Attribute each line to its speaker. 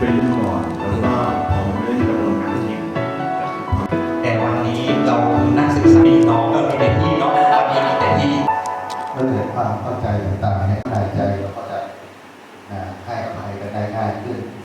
Speaker 1: ช่วยรุ่นก่อน แล้วก็พอาเรื่องกระบวนการคิ
Speaker 2: แต่วันนี้เรานักศึกษาพี่น้องก็มีแต่พี่น้องวันนี้มีแต่พี่
Speaker 3: ก็เลยความเข้าใจต่างให้ใจเราเข้าใจให้อภัยกันได้ง่ายขึ้น